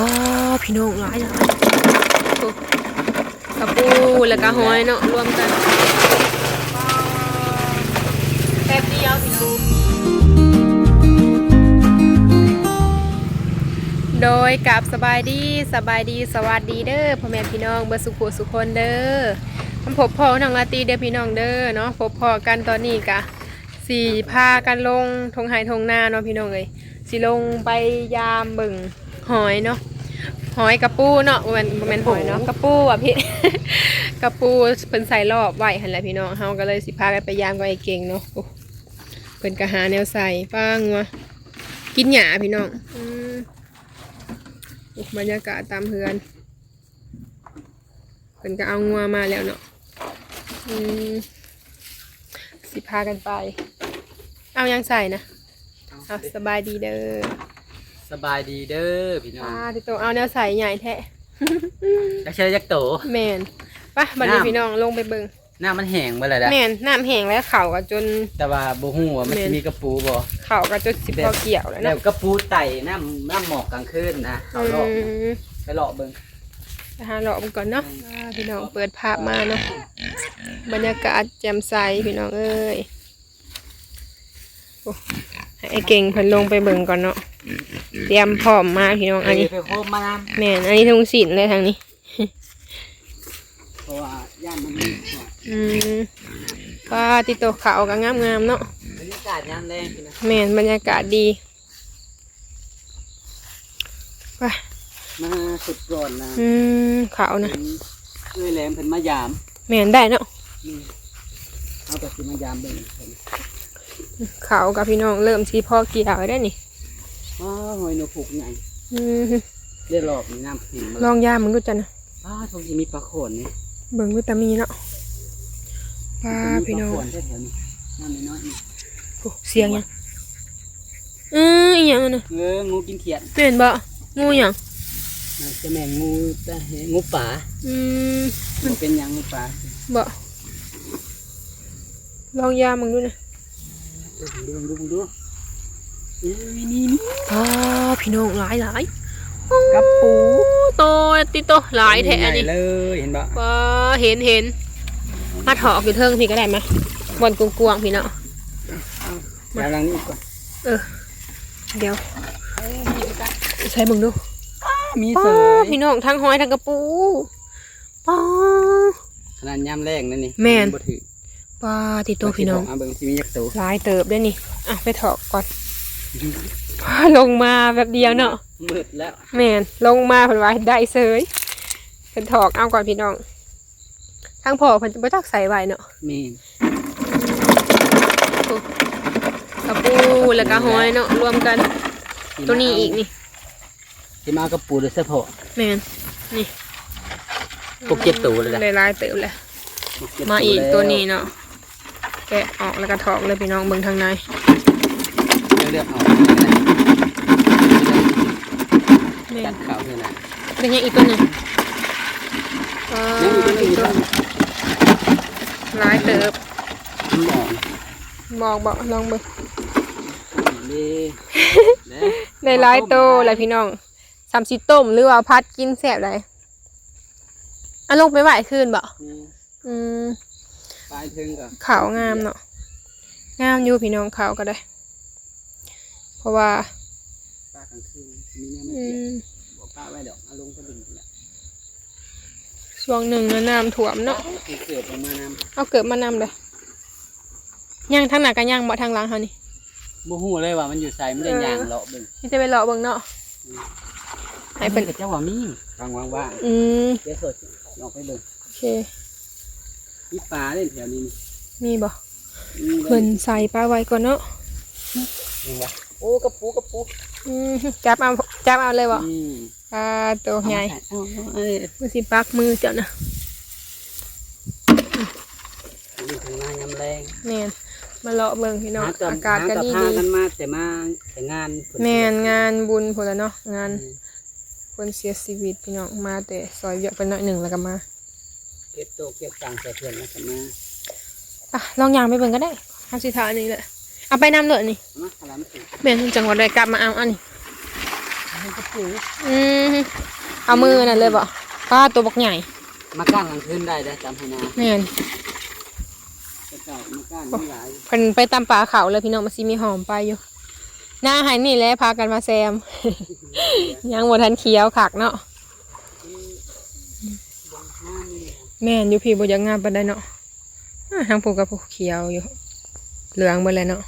อ๋อพี่น้องหลายหลายกระปูแล้วก็หอยเนาะรวมกันแป๊บเดียวพี่น้องโดยกับสบายดีสบายดีสวัสดีเด้อพ่อแม่พี่น้องเบอร์สุขุสุคนเด้อมันพบพ่อน้องลาตีเด้อพี่น้องเด้อเนาะพบพ่อกันตอนนี้กะสี่พากันลงทงไห้ทงนาเนาะพี่น้องเอ้ยสิลงไปยามเบิ่ง หอยเนาะหอยกระปูเนาะบ่แมันบ่แมันหอยเนาะกระปูอะพี่กระปูเพิ่นใส่รอบไว้หั่นแหละพี่น้องเฮาก็เลยสิพากันไปยามกับไอ้เก่งเนาะโอ้เพิ่นก็หาแนวใส่ป้างวะกินหญ้าพี่น้องอืมบรรยากาศตามเฮือนเพิ่นก็เอางัวมาแล้วเนาะอืมสิพากันไป เอายังใส่นะเอาสบายดีเด้อ สบายดีเด้อพี่น้องอ่าที่โตเอาแนวใส่ใหญ่แท้จักเชยจักโตแมนไปบัดนี้น้ำพี่น้องลงไปเบิ่งหน้ามันแห้งไปเลยนะแมนน้ำแห้งแล้วเข่าก็จน แต่ว่าบ่ฮู้ว่ามันแม่นสิมีกระปูบ่เข่าก็จนสิพอเกี่ยวแล้วแล้วเนาะกระปูไต่น้ำน้ำหมอกกลางคืนนะเอาเลาะอืมไปเลาะเบิ่งไปหาเลาะมันก่อนเนาะอ่าพี่น้องเปิดภาพมาเนาะบรรยากาศแจ่มใสพี่น้องเอ้ยโอ้ให้ไอ้เก่งเพิ่นลงไปเบิ่งก่อนเนาะ เตรียมพร้อมมาพี่น้องอันนี้ไปโคมมาน้แม่นอันนี้ทุงศิลป์เลยทางนี้ำเพราะว่าย่านมันมีอืมป้าติโตขาวก็งามๆเนาะบรรยากาศยามแรงพี่นะแม่นบรรยากาศดีไปมาสุดร้อนนะอืมขาวนะเพิ่นเอ้ยแหลมเพิ่นมายามแม่นได้เนาะนี่เอาแต่สิมายามเบิ่งเพิ่นขาวกับพี่น้องเริ่มสีพอเกี่ยวได้วนี่ อ้าวหอยนกผูกใหญ่อืมเรียรอบนี่น้ำแห้งมาลองยามมึงดูจันนะอ้าวตรงนี้มีปลาโขนนี่เบิ่งวิตามีเนาะป้าพี่น้องมีปลาโขนแถวๆนี้น้ำน้อยๆนี่โอ้เสียงยังเอออีหยังอะนะเอองูกินเขียดแม่นบ่งูหยังมันจะแม่งงูแต่งูป่าอืมมันเป็นหยังงูป่าบ่ลองยามมึงดูนะเออดูดูดูเอ้ย นี่นี่ป้าพี่น้องหลายหลายกับปูโตติโตหลายแท้อันนี้ใหญ่เลยเห็นปะป้าเห็นเห็นมาถอกอยู่เทิงพี่ก็ได้ไหมบอลกวงๆพี่เนาะกำลังนี่ก่อนเออเดี๋ยวใช้มึงดูมีป้าเสยพี่น้องทั้งหอยทั้งกระปูป้าขนาดยามแรงนั่นนี่แม่นบ่ถือป้าติโตพี่น้องเอาเบิ่งสิมีจักตัวหลายเติบได้นี่อะไปถอกก่อนพา ลงมาแบบเดียวเนาะมืดแล้วแม่นลงมาเพิ่นว่าได้เสยเป็นถอกเอาก่อนพี่น้องทั้งพ่อเพิ่นจะบ่จักใส่ไว้เนาะมีกระปูแล้วก็หอยเนาะรวมกัน ตัวนี้อีกนี่สิมาเอากับปูโดยเฉพาะแม่นนี่พวกเจ็ดตัวเลยนะได้หลายเติบเลยมาอีกตัวนี้เนาะแกะออกแล้วก็ถอกเลยพี่น้องเบิ่งทางใน เลือกเอาแม่ตันดขาวนี่นะเป็นยังอีกตัวหนึงอ่ายังมีตัวนี้อีกตัวหลายเติบมอนบอกบอกลองเบิ่งนี่นะได้หลายโตเลยพี่น้องสามสิต้มหรือว่าพัดกินแซ่บเลยอะลงไปไหวคืนบ่นี่อืมปลายถึงก็ขาวงามเนาะงามอยู่พี่น้องขาวก็ได้ ราะว่าปลากลางคืนมีเนี่ยไม่อืเกี่ยวมบ่ปลาไว้ดอกเอาลงกระดิ่งนี่แหละช่วงหนึ่งนะน้ำท่วมเนาะที่เกิดประมาณนั้นเอาเกิดมานำเลยย่างทางหน้ากันย่างบ่ทางหลังเขานี่บ่ฮู้เลยว่ามันอยู่ไสมันได้ย่างเลาะเบิ่งนี่จะไปเลาะเบิ่งเนาะให้เพิ่นกับเจ้าว่ามีวางว่างอืมๆเดี๋ยวสดออกไปเบิ่งโอเค มีปลาเล่นแถวนี้นี่มีบ่มีเพิ่นใส่ปลาไว้ก่อนเนาะ นี่วะ โอ้กระปูกระปูอืมจับเอาจับเอาเลยบ่อืมปลาตัวใหญ่เอาเอาเอ้ยมันสิปักมือเจ้านะนี่ทางหน้ายำแรงแม่นมาเลาะเบิ่งพี่น้องหจอากาศก็หดีพาดีกันมาแต่มาแต่งานฝแม่นงานบุญพุ่นละเนาะงานอืมคนเสียชีวิตพี่น้องมาแต่ซอยเยอะไปหน่อยหนึ่งแล้วก็มาเก็บโตะเก็บตังค์ใส่เพื่อนนะกันมา อะลองยางไปเบิ่งก็ได้ทำสิทาอันนี้แหละ เอาไปนำเลยนี่เอามาอะไรมาถึงแม่นจังหวัดใดกลับมาเอาอันนี้ให้ห็นกระปูอืมเอามือนั่นเลยบ่ป้าตัวบักใหญ่ มาก้างกลางคืนได้ได้อจำให้นะแม่นจะเก่ามาก้างไม่หลายเพิ่นไปตามป่าเขาเลยพี่น้องมาซิมีหอมไปอยู่หน้าหายนี่แหละพากันมาแซม ยังบ่ทันเขียวคักเนาะห้านี่แม่นอยู่พี่บ่อยังงามปานใดเนาะอ่าทางผูกกับผูกเขียวอยู่ เหลืองเบิดเลยเนาะ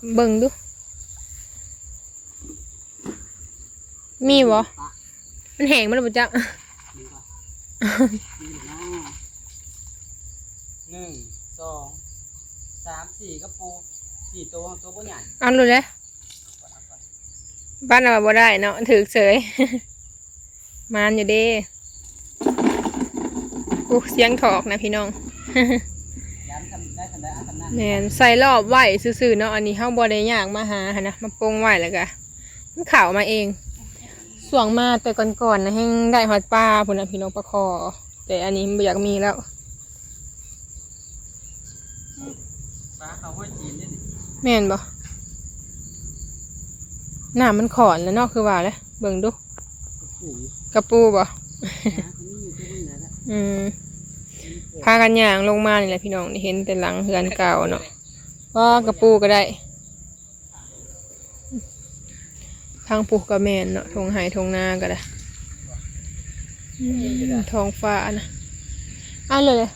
เบิ่งครับเบิ่งดู มีบ่ปะมันแห้งมันบ่จักมีปะมีนะหนึ่งสองสามสี่กระปูสี่ตัวตัวบ่ใหญ่เอันรู้เลยบ้านเราบ่ได้เนาะถือเสยมานอยู่เด้อู้เสียงถอกนะพี่น้อง แม่นใส่รอบไหวซื่อๆเนาะอันนี้เฮาบ่ได้ยากมาหาหันนะมาปรุงไหวแล้วก็มันข่าวมาเองส่วงมาแต่ก่อนๆนะแฮงได้ฮอดปลาพุ่นน่ะพี่น้องปลาคอ แต่อันนี้บ่อยากมีแล้วปลาเขาห้อยจีนนี่นี่แม่นบ่น้ามันขอนแล้วเนาะคือว่าเลยเบิ่งดูกระปูกระปูบ่นะเขามีอยู่ที่นี่นะอืม พากันย่างลงมานี่แหละพี่น้องนี่เห็นแต่หลังเฮือนเก่าเนาะว่ากระปูก็ได้ ทางปูกระแมนเนาะทงไห้ทงนาก็ได้ทองฟ้านะเอาเลยเลย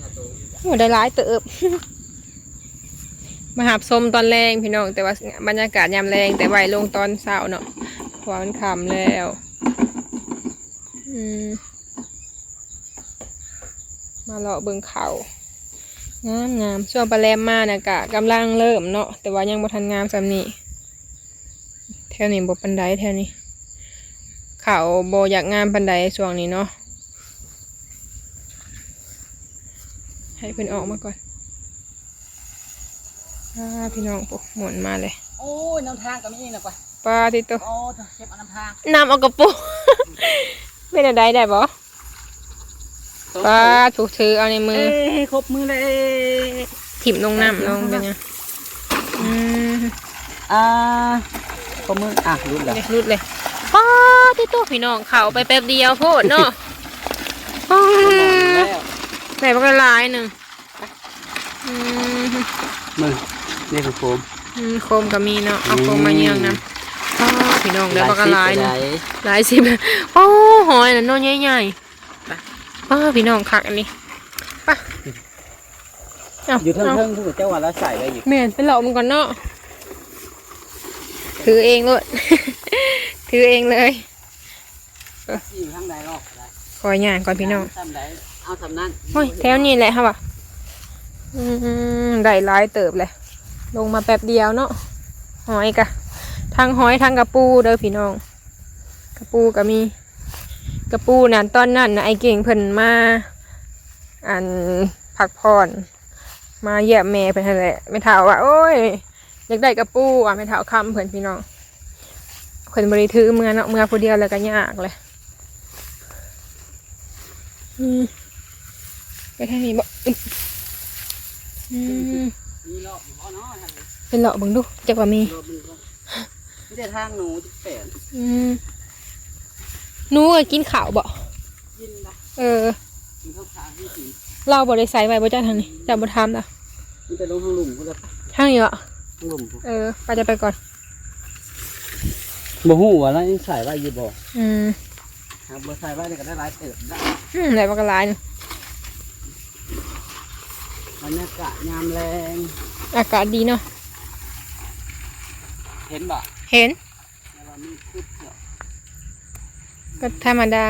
มาตัวโอ้ได้ร้ายเติบมาหาบส้มตอนแรงพี่น้องแต่ว่าบรรยากาศยามแรงแต่ไหวลงตอนเช้าเนาะเพราะว่ามันค่ำแล้ว อืม มาเลาะเบิ่งเขางามงามช่วงปลาแรมมานะกะกำลังเริ่มเนาะแต่ว่ายังบ่ทันงามสำนี้แถวนี้บ่ปันไดแถวนี้เขาบ่อยากงามปันไดช่วงนี้เนาะให้เพิ่นออกมาก่อนอ่าพี่น้องปุ๊หมุนมาเลย โอ้ยน้ำทางก็มีอีกนะปะปลาที่ตัวโอ้เก็บเอาน้ำทางน้ำเอากระปุเป็นอะไรได้บ่ ปลาถูกถือเอาในมือ เอ้ยครบมือเลยถิ่มลงน้ำลงเป็นไงอืมอ่าครบมืออะรุดแล้วเด็กรุดเลยป้าที่ตัวพี่น้องเขาไปแป๊บเดียวโพดเนาะป้าแล้วไหนบักละลายหนึ่งอืมมือนี่คือโฟมอืมโคมก็มีเนาะเอาโคมมาเยืองนะป้าพี่น้องเดี๋ยวบักละลายหนึ่งหลายสิบโอ้หอยน่ะโน้นใหญ่ๆ ป้าพี่น้องคักอันนี้ไป้าอยู่เทิงเทิงๆผู้เจ้าว่าแล้วใส่ไว้อยู่แม่นไปหลอกมันก่อนเนาะถือเองเลยถือเองเลยอยู่ทางใดหรอกได้คอยย่างก่อนพี่น้องทำใดเอาทำนั้นโอ้ยแถวนี้แหละค่ะว่ะอืมได้หลายเติบเลยลงมาแป๊บเดียวเนาะหอยกะทางหอยทางกระปูเด้อพี่น้อง กระปูก็มี กระปูนั่นตอนนั้นนะไอเก่งเพิ่นมาอันพักผ่อนมาเยี่ยมแม่เพิ่นนั่นแหละไม่เท่าว่าโอ้ยอยากได้กระปูอะไม่เท่าคำเพิ่นพี่น้องเพิ่นบริถือเมื่อเนาะเมื่อผู้เดียวแล้วก็ยากเลยอืมไปทางนี้บ่อึ๊บอืมมีรอบอยู่บ่เนาะทางนี้เป็นเลาะเบังดูจักว่ามีรอบมันก็ไม่ได้ทางหนูจะแปดอืม หนูก็กินข้าวบ่ยินนะเออมีข้าวขาที่สีเราบ่ได้ใส่ไว้บ่จ้าทางนี้แต่บ่ทำล่ะมันจะลงทางหลุมก็จะทางนี้เหรอทางหลุมเออไปจะไปก่อน บ่ฮู้ว่าแล้วยังใส่ไว้อยู่บ่อืมครับบ่ใส่ไว้นี่ก็ได้หลายเติบได้อืมไหนบ่กระลายหนึ่งบรรยากาศยามแรงอากาศดีเนาะเห็นบ่เห็น แล้วเรามีคุดเกี่ยวก็ธรรมดา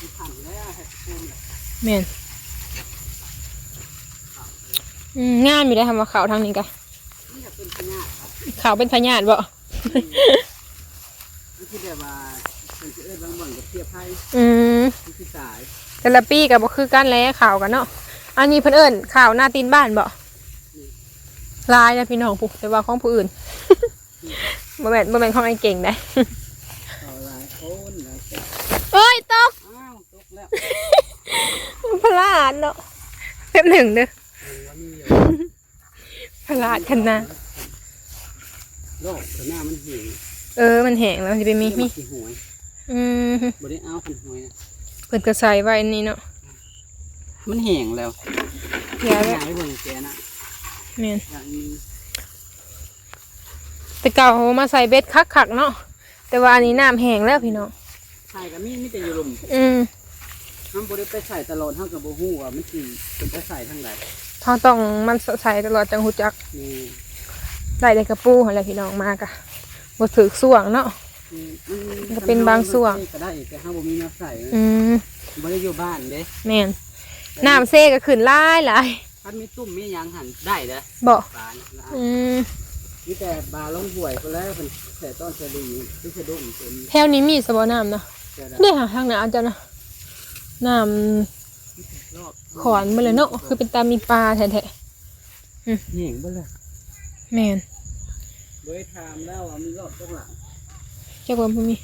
มีขันแล้วเห็ดคูนเนี่ยแม่นอืมงามอยู่ได้อทำว่าขาวทางนี้กะนี่จะเป็นพญาครับขาวเป็นพญาติบ่นี่คือแบบว่าเป็นสิเอิ้นบางบ่อนกับเทียบให้อืมนี่คือสายแต่ละปีก็บ่คือกันแหล้วข่าวกันเนาะอันนี้เพิ่นเอิ้นข่าวหน้าตีนบ้านบ่ลายนะพี่น้องผู้แต่ว่าของผู้อื่น บ่แม่นบ่แม่นของไอ้เก่งได้เอาหลายคนแล้วก็เอ้ยตกอ้าวตกแล้วพลาดเนาะแป๊บหนึ่งเด้อเออว่ามีอยู่ขลาดกันนะโลกแต่หน้ามันเหี่ยวเออมันแห้งแล้วจะไปมีมีสีหวยอืมบ่ได้เอาพันหวยนะเพิ่นก็ใส่ไว้อันนี่เนาะมันแห้งแล้วยาอแล้ย่าวงไม่เบิ่งแกนะแม่นอย่างนี้ แต่เก่าเขามาใส่เบ็ดคักๆเนาะแต่ว่าอันนี้น้ำแห้งแล้วพี่น้องใช่ก็มีมีแต่อยู่หลุมอืมมันบ่ได้ไปใส่ตลอดเท่ากับบ่ฮู้ว่ามันสิเป็นไปใส่ทางใดเขาต้องมันใส่ตลอดจังหูจักนี่ได้แต่กระปูอะไรพี่น้องมากะบ่ถือส่วงเนาะอืมก็เป็นบางส่วนก็ได้แต่เฮาบ่มีแนวใส่อืมบ่ได้อยู่บ้านเด้แม่นน้ำเซ่ก็ขึ้นหลายหลายถ้ามีตุ่มมีหยังหันได้เด้อบ่ปลานะอืม มีแต่ปลาลงห่วยก็แล้วเพิ่นใส่ต้นสะดีที่สะดุ้งเป็นแถวนี้มีสบ่น้ำเนาะเจอได้ได้หาทางหน้าจ้ะนะน้รอบำขอนมาเลยเนาะคือเป็นตามีปลาแท้แห้งเบ่เลยๆแม่นบ่ได้ถามแล้วว่ามีรอบตรงหลังจักว่าบ่มี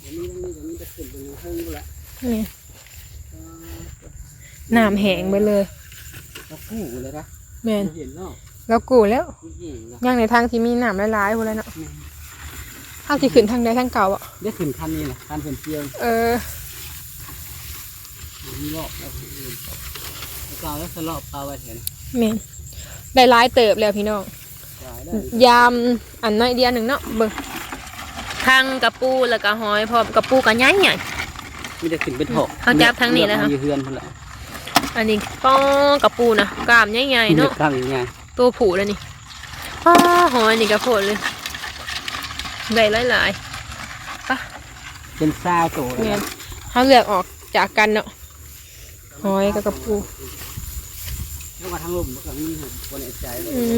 เดี๋ยวนี้มันมีเดี๋ยวนี้จะขึ้นเป็นเพิ่งบ่ละแม่นน้ำแห้งไปเลยเราคู่เลยนะ แม่นเห็นเนาะแล้วกูแล้วมันแห้งแล้วย่างในทางที่มีน้ำหลายๆพุ่นแหล้วเนาะเอาสิขึ้นทางใดทางเก่าอะได้ขึ้นคันนี้นะคันเพิ่นเที่ยวเออมีรอบแล้วคนอื่นแล้วก็เอาแล้วสลอบปลาไว้เห็นแม่นได้หลายเติบแล้วพี่น้องได้ได้ยามอันน้อยเดียวหนึ่งเนาะเบิ่งทางกระปูแล้วก็หอยพร้อมกระปูก็ใหญ่ใหญ่ มีแต่ขึ้นเป็นหกเขาจับทางนี้แล้วคค่ะอยู่เฮือนพุ่นละ อันนี้ป้องกระปูนะกล้ามใหญ่ๆเนาะกล้ามยังไงตัวผูแล้วนี่ป้าหอยนี่กระโพดเลยได้หลายๆปะเป็นซาวโตเงี้ยเขาเลือกออกจากกันเนาะหอยกับกระปูแล้วก็ทั้งลมมันก็มีหนึ่งบนใจเลยอืม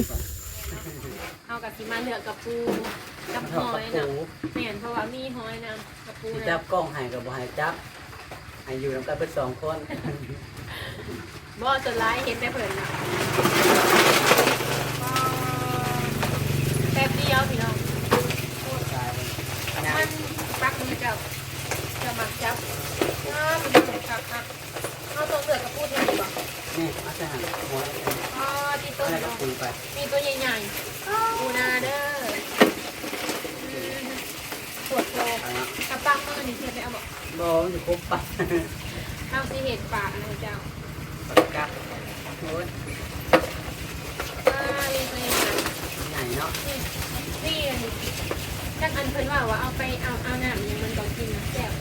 เอากับที่มาเลือกกระปูกับหอยเนาะเห็นเพราะว่ามีหอยนะกระปูที่นะจับกล้องให้กับบ่ให้จับ ให้อยู่นำกันเป็นสองคนบ่สไลด์เห็นได้เพิ่นน่ะแป๊บเดียวพี่น้อง ตายเลยมันปักมือเจับจะมักจับอ้ามันจะคักคักเอาตัวเลือกกับพูดยังไงบอกนี่เอาใส่หันหัวอ๋อที่ต้นอะไรก็เนาะคุยไปมีตัวใหญ่ๆปูนาเด้ออืมปวดโตเอาเนาะ กระปังมือนี่เทียบไปเอาบอก บ่มันจะครบไปเอาสิเห็ดปากนะเจ้าปากกาโอ้ยอ่าเรียกเลยนะใหญ่เนาะนี่นี่อันนี้จักอันเพิ่นว่าว่าเอาไปเอาเอาน้ำยังมันต้องกินนะแก้ว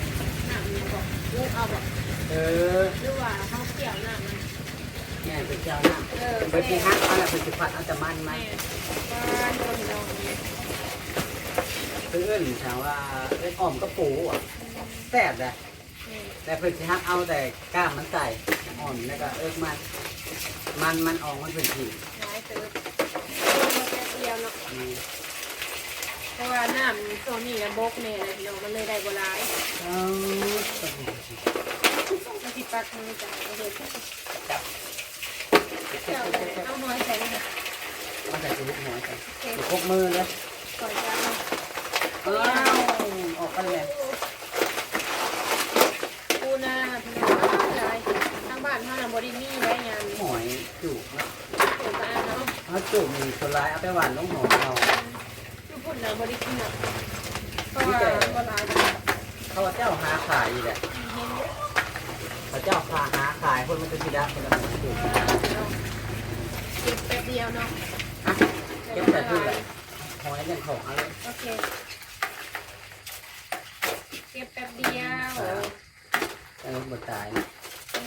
น้ำยังบอกลูกเอาบอกเออหรือว่าเขาเกี่ยวน้ำมันใหญ่เป็นเจ้าน้เออำเป็นที่ฮักเอาละเป็นสิพัดเอาแต่มันไหมแม่บ้านคนเราเนี่ย เพื่อนถามว่าเล่นอ้อมกระปูอะ แซ่บเลยแม่แต่เพื่อนสิฮักเอาแต่กล้ามมันใส่อ่อนแล้วก็เอิกมัน มันมันออกมันเป็นผีหลายเติบตัวแค่เดียวเนาะนี่แต่ว่าน้ำตัวนี้นะบกเนี่ยนะพี่น้องมันเลยได้บ่หลายเอามันสิปักมือจ่ายก็เลยเจ้าเอาหอยใส่เลยค่ะมาใส่ถุงหัวใส่โอเคพกมือเลยก่อนจะเอาอ้าวออกกันเลย ปูนาพี่น้องหลายทางบ้านเฮาน่ะบ่ได้มีได้งานหอยจุกนะเปิดบ้านเนาะเขาจุกมีคนร้ายเอาไปหวานลงหอมเราทุกคนน่ะบ่ได้กินเนาะเพราะว่าบ่หลายเห็นเขาว่าเจ้าหาขายอีกแหละเยอะเขาเจ้าพาหาขายคนมันจะสิดาคนละมันจุกเก็บแป๊บเดียวเนาะอะเก็บใส่ถุงเลยหอยเนี่ยของอะไรโอเคเก็บแป๊บเดียว แต่มันบดตายนะ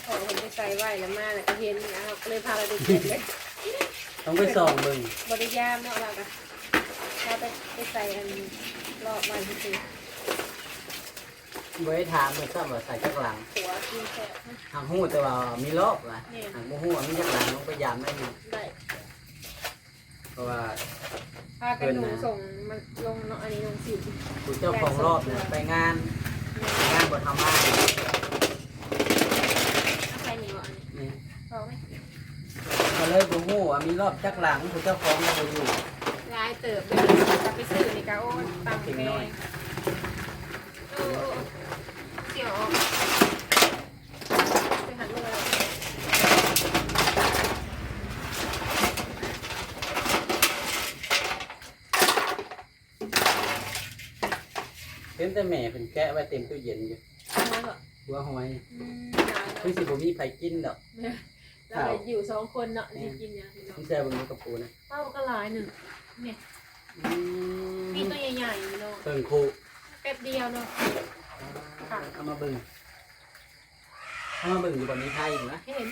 ต้องขอคนไปใส่ไว้แล้วมาแล้วก็เห็นนะครับก็เลยพาเราไปเก็บเลยต้องไปส่องมึงบริยามเนาะเราก็เราไปไปใส่อันรอบวันที่สี่ไว้ถามมึงทราบว่าใส่จักหลังหัวกินแซ่บนะหางหูแต่ว่ามีรอบว่ะนี่หางบ่หูว่ามีจักหลังลงไปยามได้อยู่ได้เพราะว่าพากันหนูส่งมันลงเนาะอันนี้ลงสิผู้เจ้าของรอบเนี่ยไปงานไปงานบทธรรมะ มาเลยบูฮู้ว่ามีรอบจักหลังผู้เจ้าของก็บ่อยู่ลายเติบเลยจะไปซื้อนี่กาโอ้ตังค์แพงโอ้เดี๋ยวเห็นแต่แม่เพิ่นแกะไว้เต็มตู้เย็นอยู่หัวหอยพี่สิบ่มีไผกินดอก เราอยู่สองคนเนาะที่กินเนี่ยพี่น้องพี่แซ่เบิ่งดูกระปูนะเป้าก็หลายหนึ่งเนี่ยมีตัวใหญ่ๆพี่น้องเพิ่งคู่แป๊บเดียวเนาะเอามาเบิ่งเอามาเบิ่งอยู่บ่มีไทยอยู่นะเห็น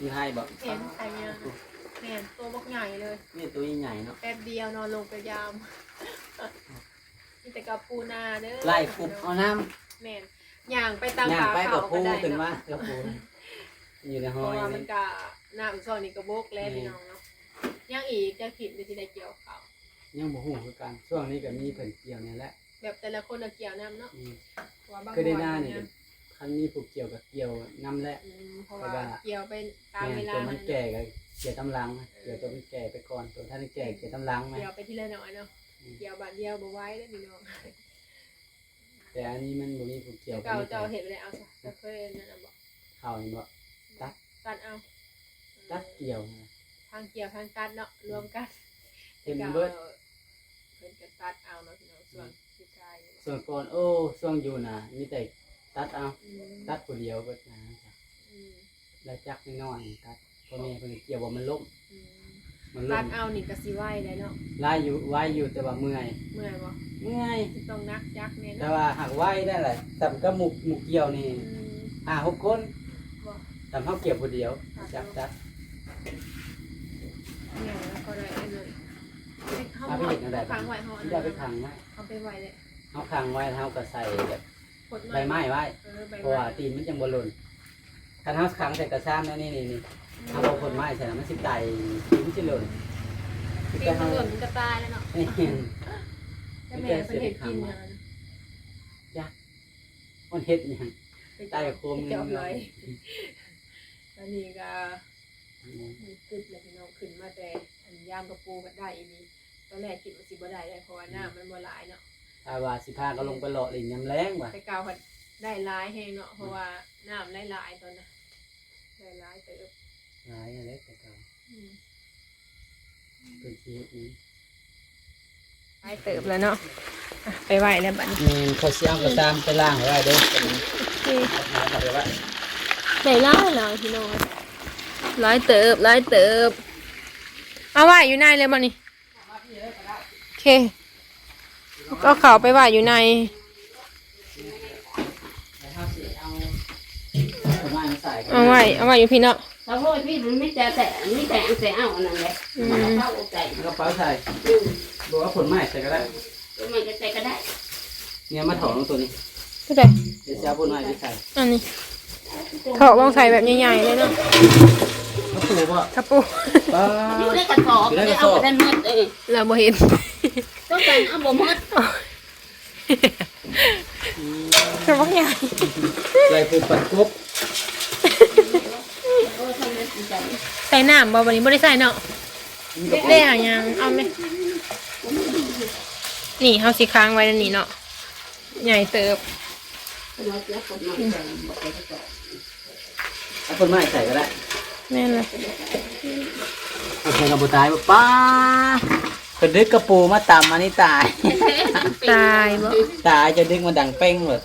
มีไทยบ่เห็นใครเนี่ยแม่นตัวบักใหญ่เลย นี่ตัวใหญ่ๆเนาะแป๊บเดียวนอนลงไปยามมีแต่กับปูนาเด้อไล่ปุ๊บเอาน้ำแม่นย่างไปตามย่างขาไปเขากับก็ปูได้ขึ้นมาเนาะกับปู อยู่ในเพห้อราะยว่ามันี่นก็น้ำซอยนี่กระบกแล้วพี่น้องเนาะย่างอีกจะผิดไปที่ได้เกี่ยวเขายังบ่ฮู้คือกันช่วงนี้ก็มีเพิ่นเกี่ยวนี่แหละแบบแต่ละคนน่ะเกี่ยวน้ำเนาะอืมเพราะว่าบางคือได้หน้าวันี่เยคันมีผูกเกี่ยวกับเกี่ยวน้ำแหละ อืมเพราะว่าเกี่ยวไปตามเวแม่นลาตัวมันแก่ก็เกี่ยวตำลังเกี่ยวตัวมันแก่ไปก่อนตัวท่านแก่เกี่ยวตำลังไหม เกี่ยวไปทีละหน่อยเนาะเกี่ยวบาทเดียวบ่ไหว้แล้วพี่น้องแต่อันนี้มันบ่มีผูกเกี่ยวเก่าเจ้าเห็นไปเลยเอาซะจะเคยนั่นน่ะบอกเข้านี่บ่ ตัดเอาตัดเกี่ยวนะทางเกี่ยวทางตัดเนาะรวมกันเห็นเบิดเพิ่นก็ตัดเอาเนาะพี่น้องส่วนที่กายส่วนก่อนโอ้ช่วงอยู่น่ะมีแต่ตัดเอาอืมตัดผู้เดียวเบิดนะอืมแล้วจักน้อยๆตัดพ่อแม่เพิ่นเกี่ยวว่ามันล้มอืมมันล้ตัมดเอานี่ก็สิไหวได้เนาะลายอยู่ไว้อยู่แต่ว่าเมื่อยเมื่อยบ่เมื่อยสิต้องนักยักแน่แต่เนาะว่าหากไว้ได้แหละแต่ก็หมุกหมุกเกี่ยวนี่อืม ห้าหกคน บ่แต่เขาเกี่ยวผู้เดียว จับจับเนี่ยแล้วก็ได้อันนั้นเฮาเอาไปเฮ็ดจั่งใดค้างไว้เฮาอันจะนั้นไปขังไว้เอาไปไว้เลยเอาขังไว้เขาก็ใส่แบบกดใบไม้ไว้ เออใบเพราะไม้ว่าตีนมันจังบอลลูนคันเขาขังใส่กระซ้ำแล้วนี่นี่นี่เอาเอาคนไม้ใส่แล้วมันสิไตตีนมันสิหล่นปีนมันหล่นมันจะตายแล้วเนาะนี่แต่แม่เพิ่นเฮ็ดกินอย่างนั้นมันเฮ็ดหยังไปใต้โคมเจาะเลยต อนนี้ก็มีกึดเลยพี่น้องขึ้นมาแต่อันย่างกระปูก็ได้อีนี้ตอนแรกคิดว่าสิบ่ได้เลยเพราะว่าน้ำมันบ่หลายเนาะถ้าว่าสิพาก็ลงไปหล่อหลิงยำแรงว่ะไปกาวพัดได้หลายแฮงเนาะเพราะว่าน้ำหลายๆตอนน่ะได้หลายเติบหลายอะไรแต่ก็อืมเป็นชีวิตนี้หลายเติบแล้วเนาะอะไปไหวแล้วบัดนี้มีเขาเสียงกระซ้ำไปล่างไว้เด้อเป็นหาอะไรวะได้หลายแล้วพี่น้องหลายเติบหลายเติบ เอาไหวอยู่ในเลยบ่นี่โอเค ก็เขาไปไหวอยู่ในนะครับสิเอาประมาณใส่กันเอาไหวเอาไหวอยู่พี่เนาะเขาพูดพี่มันไม่แต่แต่ไม่แต่แต่เอาอันนั้นแหละอืมมันเข้าใจกระเป๋าใส่อืมบอกว่าผลไม้ใส่ก็ได้ตัวมันจะใส่ก็ได้ เนี่ยมาถอดลงตัวนี้ก็ได้เดี๋ยวจะเอาผลไม้ไปใส่อันนี้ เขาวางใส่แบบใหญ่ๆเลยเนาะกระปูป่ะกระปูป้าอยู่ในกระสอบไม่เอาไปได้หมดเออเราบ่เห็นต้องการเอาบ่หมดกระบอกใหญ่ใส่ปูปัดกบโอ้ทำไมใจใส่น้ำบ่วันนี้บ่ได้ใส่เนาะได้หายังเอาไหมนี่เฮาสิค้างไว้แล้วนี่เนาะใหญ่เติบ เราเสียคนมาใจบ่ไปกระสอบเอาผลไม้ใส่ก็ได้แม่นเลยโอเคกระปูตายป่ะป้ากระดึกกระปูมาตำอันนี้ตาย ตายบ่ตายจะดึกมาดังเป้งเลย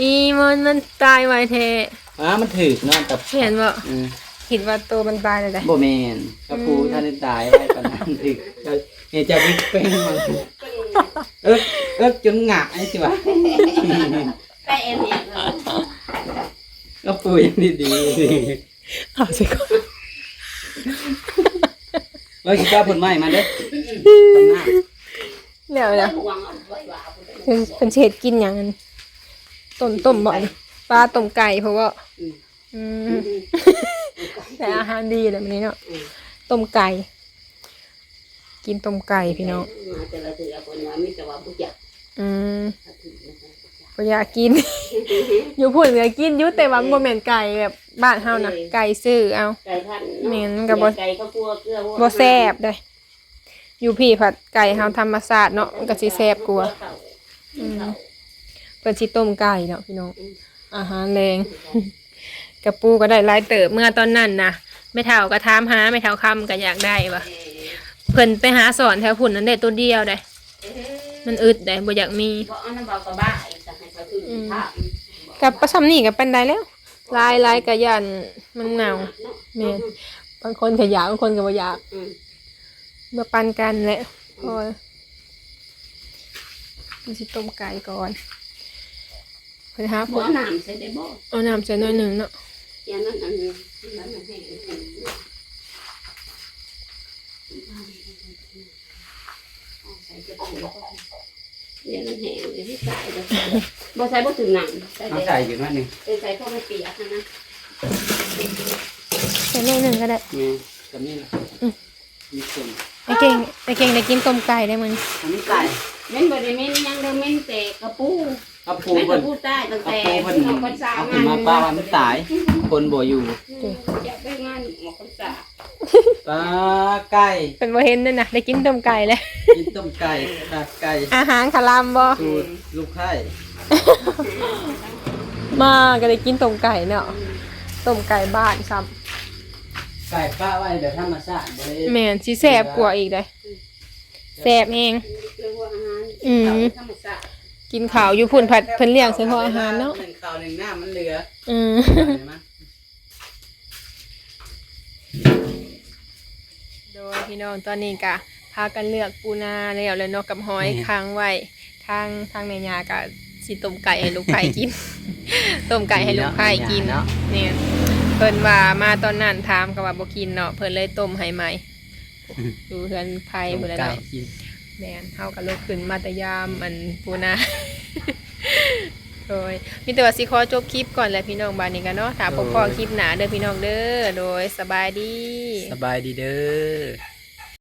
อีมันมันตายไว้แท้อ่ามันถือกเนาะแต่เห็นบ่อืมคิดว่าตัวมันตายเลยได้บ่แมนกระปูท่านได้ตายไว้ปานนั้นถือกเนี่ยจะดึกเป้งมันเอิกเอิกจนหงายสิวะแต่เอ็นเนี่ย กระปูยังดีดีเอาสิก่อนเราสิก้าผลไม้มาเด้อตำหน้าเดี๋ยวเดี๋ยวหวังเอาไว้ว่าเพิ่นเพิ่นสิเฮ็ดกินหยังอันต้มต้มบ่นี่ปลาต้มไก่เพราะว่าอืมแต่อาหารดีเลยมันนี้เนาะต้มไก่ กินต้มไก่พี่น้องมาแต่ละเถื่อคนว่ามี แต่ว่าผู้จักอืมก็อยากกิน อยู่พูดเหนือกินอยุแต่ว่าบ่แม่นไก่แบบบ้านเฮานะไก่ซื้อเอา ไก่พันแม่นก็บ่ ไก่ข้าวคั่วเกลือบ่แซ่บเด้ออยู่พี่ผัดไก่เฮาธรรมชาติเนาะมันก็สิแซ่บกว่าเพิ่นสิต้มไก่เนาะพี่น้อง อาหารแรงกระปูก็ได้หลายเติบเมื่อตอนนั้นนะแม่เฒ่าก็ถามหาแม่เฒ่าคำก็อยากได้ว่ะเพิ่นไปหาสอนแถวพุ่นนั้นได้ตัวเดียวได้ มันอึดได้บ่อยากมีบ่เอาน้ำเบากระบ้าอีกจ้ะอื่นทาง กับประชำนี่กับเป็นได้แล้วลายลายกะยันมันหนาวแม่นบางคนก็อยากบางคนก็บ่อยากอืมมาปันกันแหละพอมันสิต้มไก่ก่อนเพิ่นหาผบ่ลน้ำใส่ได้บ่เอาน้ำใส่หน่อยหนึ่งเนาะอย่างนั้นอันนี้มันแห้งใส่จะปู เนี่ยมันแห้งเดี๋ยวที่ใส่บ่ใส่บ่ถึงหนังใส่เอาได้ใส่อยู่นั่นนี่ใส่เข้าไปเปียกนะใส่หน่อยหนึ่งก็ได้แม่กับนี่ล่ะมีส่วนไอ้เก่งไอ้เก่งได้กินต้มไก่ได้มั้ยอันนี้ไก่เม่นบ่ได้เม่นยังเด้อเม่นแต่กระปูกระปูเม่นกเพิ่ระนปูใต้ตั้งกระแต่ปูเพิ่นออกพรรษาเอาขึ้นมาป้าว่ามันตาย คนบ่อยู่จะไปงานออกพรรษา ปลาไก่เป็นบ่เห็นนั่นน่ะได้กินต้มไก่แล้ว กินต้มไก่ขาดไก่อาหารคารามบ่สูตรลูกไข่มาก็ได้กินต้มไก่เนาะต้มไก่บ้านซ้ไก่ป้าไว้เดี๋ยวธรรมชาติบ่ได้ำแม่นสิแซ่บกว่าอีกเด้แซ่บเองเรียกว่าอาหารอืมธรรมชาติกินข้าวอยู่พุ่นผัดเพิ่นเลี้ยงใส่พออาหารเนาะหนึ่งข้าวหนึ่งหน้ามันเหลืออืมเห็นไหมโดย พี่น้องตอนนี้ก็พากันเลือกปูนาแล้วแล้วเนาะกับหอยค้างไว้ทางทางแม่ยาก็สิต้มไก่ให้ลูกไผ่กิน ต้มไก่ให้ลูกไผ่กินเนาะเนี่ยเพิ่นว่ามาตอนนั้นถามก็ว่าบ่กินเนาะเพิ่นเลยต้มให้ใหม่ดูเฮือนไผ่ต้มบ่ได้ไก่เนาะกินแม่นเฮาก็ลุกขึ้นมาแต่ยามอันปูนาโดยมีแต่ว่าสิขอจบคลิปก่อนแหละพี่น้องบานนี้กันเนาะถ้าพบพอคลิปหนาเด้อพี่น้องเด้อโดยสบายดี สบายดีเด้อ